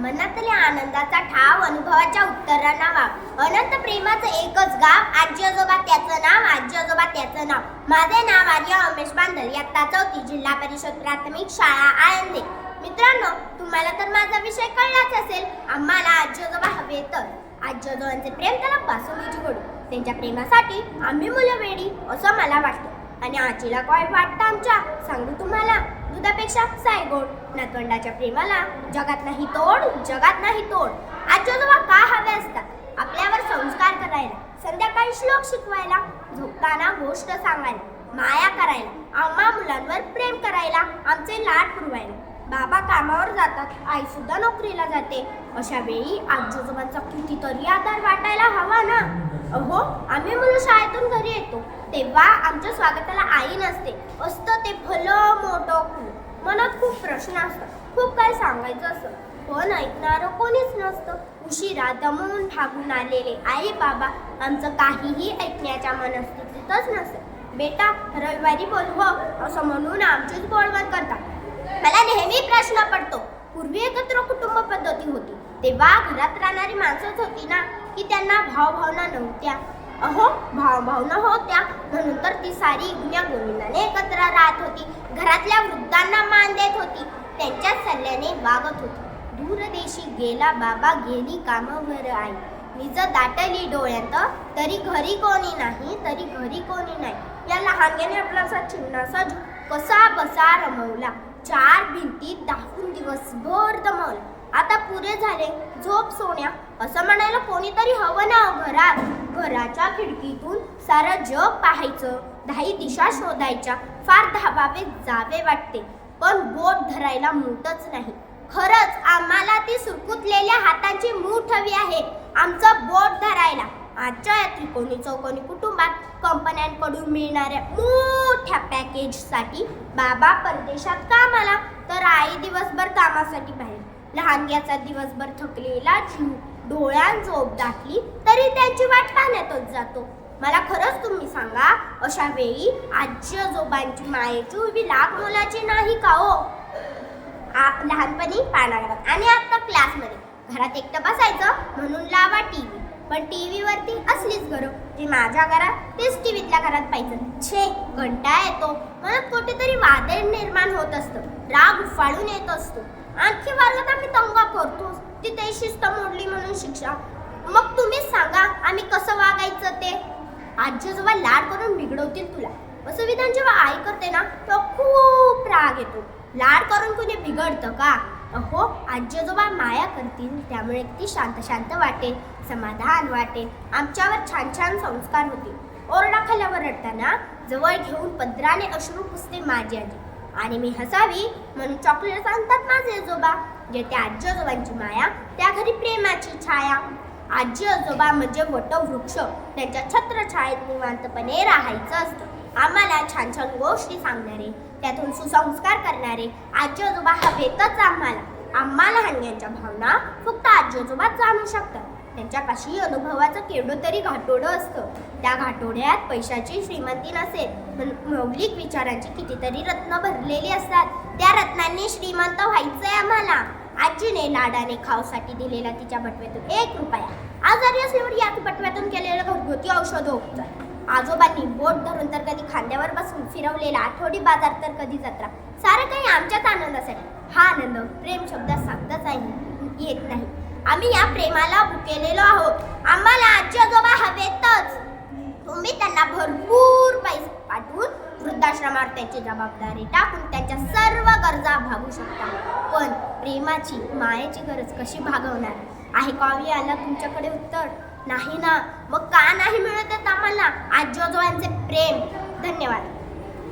मनातल्या आनंदाचा ठाव अनुभवाच्या उत्तरांना वाव. अनंत प्रेमाचं एकच गाव आजी आजोबा त्याचं नाव आजी आजोबा त्याचं नाव. माझे नाव आर्य उमेश बांधल इयत्ता चौथी जिल्हा परिषद प्राथमिक शाळा आळंदे. मित्रांनो तुम्हाला तर माझा विषय कळलाच असेल. आम्हाला आजी आजोबा हवे तर. आजी आजोबांचे प्रेम त्याला बासुंदीची गोडी. त्यांच्या प्रेमासाठी आम्ही मुलं वेडी असं मला वाटतं. आणि आजीला काय वाटतं आमच्या? सांगू तुम्हाला? दुधापेक्षा साय गोड नातवंडाच्या प्रेमाला जगात नाही तोड जगात नाही तोड. आजोबा का हवे असतात? आपल्यावर संस्कार करायला संध्याकाळी श्लोक शिकवायला झोपताना गोष्ट सांगायला माया करायला आम्हा मुलांवर प्रेम करायला आमचे लाड पुरवायला. बाबा कामावर जातात आई सुद्धा नोकरीला जाते. अशा वेळी आजोबांचा कितीतरी आधार वाटायला हवा ना? अहो आम्ही मुलं शाळेतून घरी येतो. तेव्हा आमच्या स्वागताला आई नसते. असतं ते भलं मोठं खूप मनात खूप प्रश्न असतात. खूप काही सांगायचं असतं. पण ऐकणारं कोणीच नसतं. उशिरा दमून भागून आलेले आई बाबा आमचं काहीही ऐकण्याच्या मनस्थितीतच नसतं. बेटा रविवारी बोलव असं म्हणून आमचीच बोलवण करतात. मला नेहमी प्रश्न पडतो पूर्वी एकत्र कुटुंब पद्धती होती. तेव्हा घरात राहणारी माणसंच होती ना की त्यांना भावभावना नव्हत्या. अहो भावभावना होत्या. म्हणून तर ती सारी गुन्ह्या गोविंदाने एकत्र राहत होती. घरातल्या वृद्धांना मान देत होती. त्यांच्याच सल्ल्याने वागत होती. दूरदेशी गेला बाबा गेली कामावर आई. निज दाटली डोळ्यात तरी घरी कोणी नाही तरी घरी कोणी नाही. या लहानग्याने आपला असा चिमणासा कसा बसा रमवला. चार भिंतीत दाखवून दिवसभर दमवला आता पुरे झाले. झोप सोन्या. असं म्हणायला कोणीतरी हवं ना हो घरात. घराच्या खिडकीतून सारं जग पाहायचं. धाई दिशा शोधायच्या. फार धाबावे जावे वाटते. पण बोट धरायला मूठच नाही. खरंच आम्हाला ती सुरकुतलेल्या हातांची मूठ हवी आहे. आमचं बोट धरायला. आजच्या या त्रिकोणी चौकोनी कुटुंबात कंपन्यांकडून मिळणाऱ्या मोठ्या पॅकेजसाठी बाबा परदेशात कामाला. तर आई दिवसभर कामासाठी बाहेर. लहानग्याचा दिवसभर थकलेला जीव. डोळ्यात झोप दाखली तरी त्यांची वाट पाहण्यातच जातो. मला खरंच तुम्ही सांगा अशा वेळी आजी आजोबांची मायेची उभी लाख मोलाची नाही का हो? आप लहानपणी पानाघरात आणि आता क्लासमध्ये. घरात एकटं बसायचं म्हणून लावा टी व्ही पण टी व्हीवरती असलीच घरं. जी माझ्या घरात तेच टीव्हीतल्या घरात पाहिजे छे घंटा येतो. मनात कुठेतरी वादळ निर्माण होत असतं. राग उफाळून येत असतो. आणखी वर्गात आम्ही तंग करू. शिस्त मोडली म्हणून शिक्षा. मग तुम्हीच सांगा आम्ही कसं वागायचं ते? आजी आजोबा लाड करून बिघडवतील तुला असं विधान जेव्हा आई करते ना तेव्हा खूप राग येतो. लाड करून कुणी बिघडतं का? अहो आजी आजोबा माया करतील त्यामुळे ती शांत शांत वाटेल समाधान वाटेल आमच्यावर छान छान संस्कार होतील. ओरडा खाल्यावर रडताना जवळ घेऊन पदराने अश्रू पुसते माझी आजी. आणि मी हसावी म्हणून चॉकलेट सांगतात माझे आजोबा. जे त्या आजी आजोबांची माया त्या घरी प्रेमाची छाया. आजी आजोबा म्हणजे मोठं वृक्ष. त्यांच्या छत्रछायेत निवांतपणे राहायचं असतं. आम्हाला छान छान गोष्टी सांगणारे त्यातून सुसंस्कार करणारे आजी आजोबा हवेतच आम्हाला. आम्हाला लहानग्यांच्या भावना फक्त आजी आजोबाच जाणू शकतात. त्यांच्या कशी अनुभवाचं केवढं तरी घाटोडं असतं. त्या घाटोड्यात पैशाची श्रीमंती नसेल पण मौलिक विचारांची कितीतरी रत्न भरलेली असतात. त्या रत्नांनी श्रीमंत व्हायचंय आम्हाला. आजीने लाडाने खाऊसाठी दिलेला तिच्या बटव्यातून एक रुपया. आजारी असल्यावर या बटव्यातून केलेलं घरगुती औषध उपचार आजोबांनी बोट धरून तर कधी खांद्यावर बसून फिरवलेला आठवडी बाजार तर कधी जत्रा. सारं काही आमच्याच आनंदासाठी. हा आनंद प्रेम शब्दात सांगताच आहे येत नाही. आम्ही या प्रेमाला भुकेलेलो आहोत. आम्हाला आजी आजोबा हवेतच. तुम्ही त्यांना भरपूर पैसे वृद्धाश्रमावर त्यांची जबाबदारी टाकून त्यांच्या सर्व गरजा भागू शकता. पण प्रेमाची मायेची गरज कशी भागवणार? आहे कावी आला हो तुमच्याकडे उत्तर? नाही ना. मग का नाही मिळत आम्हाला? आजी आजोबांचे प्रेम. धन्यवाद.